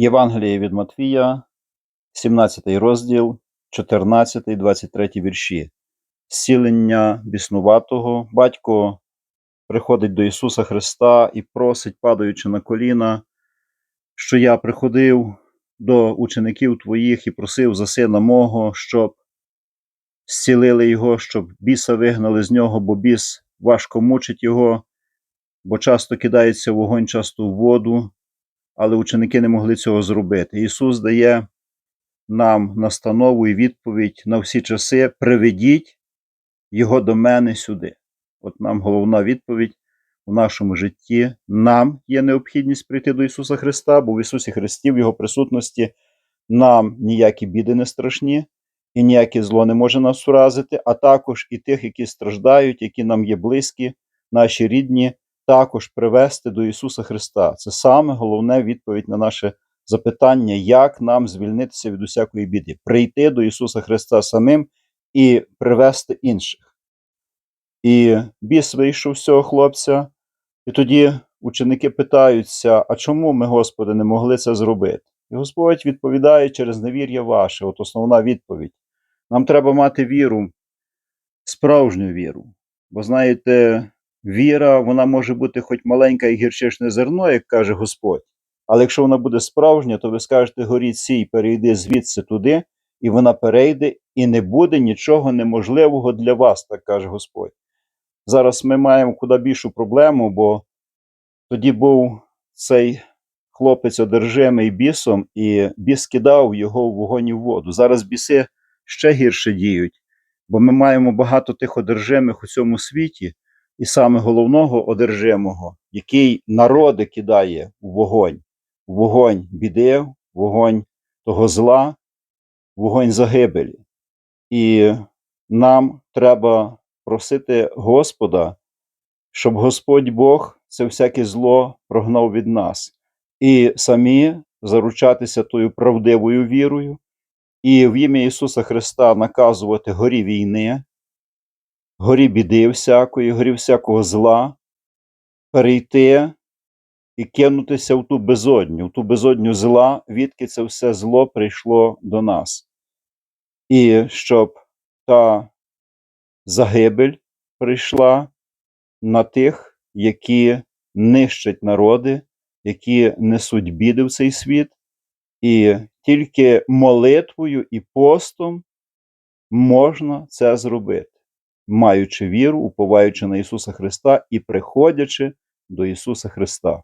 Євангеліє від Матвія, 17 розділ, 14, 23 вірші. Зцілення біснуватого. Батько приходить до Ісуса Христа і просить, падаючи на коліна, що я приходив до учеників твоїх і просив за сина мого, щоб зцілили його, щоб біса вигнали з нього, бо біс важко мучить його, бо часто кидається вогонь, часто в воду, але ученики не могли цього зробити. Ісус дає нам настанову і відповідь на всі часи: приведіть його до мене сюди. От нам головна відповідь у нашому житті. Нам є необхідність прийти до Ісуса Христа, бо в Ісусі Христі, в Його присутності, нам ніякі біди не страшні, і ніяке зло не може нас уразити, а також і тих, які страждають, які нам є близькі, наші рідні, також привести до Ісуса Христа. Це саме головне відповідь на наше запитання, як нам звільнитися від усякої біди, прийти до Ісуса Христа самим і привести інших. І біс вийшов з цього хлопця, і тоді ученики питаються: а чому ми, Господи, не могли це зробити? І Господь відповідає через невір'я ваше. От основна відповідь. Нам треба мати віру, справжню віру. Бо знаєте, віра, вона може бути хоч маленька і гірчичне зерно, як каже Господь. Але якщо вона буде справжня, то ви скажете горіть сій, перейди звідси туди, і вона перейде, і не буде нічого неможливого для вас, так каже Господь. Зараз ми маємо куди більшу проблему, бо тоді був цей хлопець одержимий бісом, і біс кидав його в вогонь і в воду. Зараз біси ще гірше діють, бо ми маємо багато тих одержимих у цьому світі, і саме головного одержимого, який народи кидає в вогонь, в вогонь біди, в вогонь того зла, в вогонь загибелі. І нам треба просити Господа, щоб Господь Бог це всяке зло прогнав від нас, і самі заручатися тою правдивою вірою, і в ім'я Ісуса Христа наказувати горі війни, горі біди всякої, горі всякого зла, перейти і кинутися в ту безодню, в ту безодню зла, відки це все зло прийшло до нас. І щоб та загибель прийшла на тих, які нищать народи, які несуть біди в цей світ, і тільки молитвою і постом можна це зробити, маючи віру, уповаючи на Ісуса Христа і приходячи до Ісуса Христа.